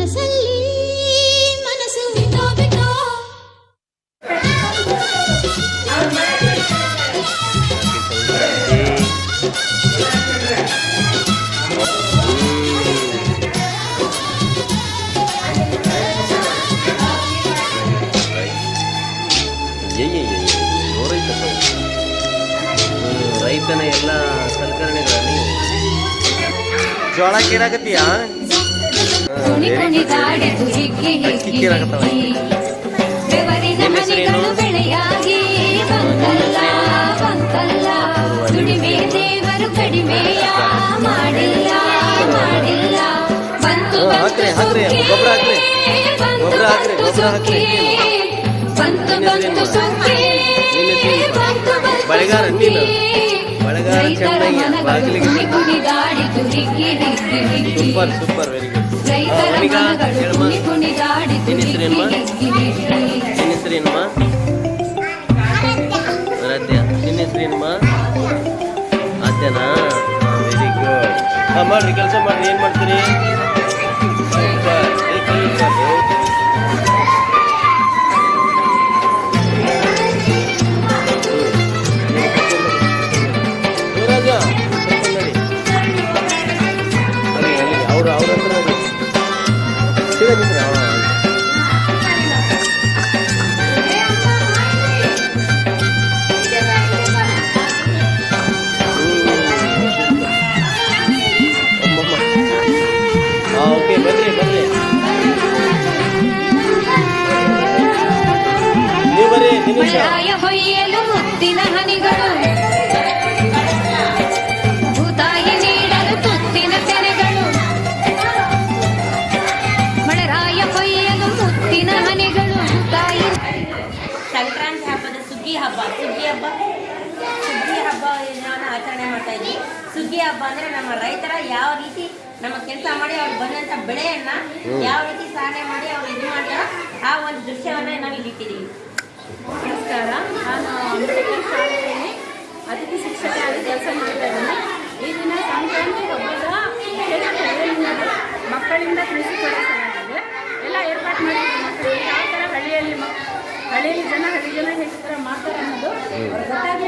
ಮನಸ್ಸಲ್ಲಿ ಮನಸ್ಸು ರೈತನ ಎಲ್ಲ ಸಲಕರಣೆಗಳ ನೀವು ಜೋಳ ಕೇಳಾಕತ್ತೀಯಾ ಬೆಳೆಯಾಗಿ ಬಂತಲ್ಲ ಬಂತಲ್ಲ ದುಡಿಮೆ ದೇವರು ಕಡಿಮೆಯ ಮಾಡಿಲ್ಲ ಮಾಡಿಲ್ಲ ಬಂತು ಬಂತು ಹಾಕ್ರಿ. ಬಂತು ಬಂತು ಸುಗ್ಗಿ ಬಂತು ಬಂತು ಸೂಪರ್ ಸೂಪರ್ ವೆರಿ ಗುಡ್ ಹೆಸರೇನಮ್ಮ? ನಿನ್ನ ಹೆಸರೇನಮ್ಮ ಆರಾಧ್ಯ. ನಿನ್ನ ಹೆಸರೇನಮ್ಮ ಆದ್ಯನಾ? ವೆರಿ ಗುಡ್ ಹಾಂ ಮಾಡ್ರಿ ಕೆಲಸ ಮಾಡ್ರಿ. ಏನು ಮಾಡ್ತೀರಿ? ಮಳೆರಾಯ ಹೊಯ್ಯಲು ಮುತ್ತಿನ ಹನಿಗಳು. ಭೂತಾಯಿ ನೀಡಲು ತುತ್ತಿನ ತೆನೆಗಳು. ಮಳೆರಾಯ ಹೊಯ್ಯಲು ಮುತ್ತಿನ ಹನಿಗಳು. ಭೂತಾಯಿ ಸಂಕ್ರಾಂತಿ ಹಬ್ಬದ ಸುಗ್ಗಿ ಹಬ್ಬ. ಸುಗ್ಗಿ ಹಬ್ಬ? ಸುಗ್ಗಿ ಹಬ್ಬ ಆಚರಣೆ ಮಾಡ್ತಾ ಇದ್ವಿ. ಸುಗ್ಗಿ ಹಬ್ಬ ಅಂದ್ರೆ ನಮ್ಮ ರೈತರ ಯಾವ ರೀತಿ ನಮ್ಮ ಕೆಲಸ ಮಾಡಿ ಅವ್ರು ಬಂದಂತ ಬೆಳೆಯನ್ನ ಯಾವ ರೀತಿ ಸಾಧನೆ ಮಾಡಿ ಅವ್ರು ಇದು ಮಾಡ್ತಾರೋ ಆ ಒಂದು ದೃಶ್ಯವನ್ನ ನಾವು ಇಲ್ಲಿ ಇಟ್ಟಿದ್ದೀವಿ. ನಮಸ್ಕಾರ. ನಾನು ಮೆಡಿಕಲ್ ಶಾಲೆಯಲ್ಲಿ ಅತಿಥಿ ಶಿಕ್ಷಕರಾಗಿ ಕೆಲಸ ಮಾಡ್ತಾ ಇದ್ದೀನಿ. ಈ ದಿನ ಸಂಕ್ರಾಂತಿ ಹಬ್ಬದ ಮಕ್ಕಳಿಂದ ತಿಳಿಸಿ ಕೊಡಿಸಲಾಗಿದೆ ಎಲ್ಲ ಏರ್ಪಾಡು ಮಾಡಿ ಯಾವ ಥರ ಹಳ್ಳಿಯಲ್ಲಿ ಮಕ್ ಹಳ್ಳಿಯಲ್ಲಿ ಜನ ಹಳ್ಳಿ ಜನ ಹೇಗೆ ಥರ ಮಾಡ್ತಾರೆ ಅನ್ನೋದು ಗೊತ್ತಾಗಿ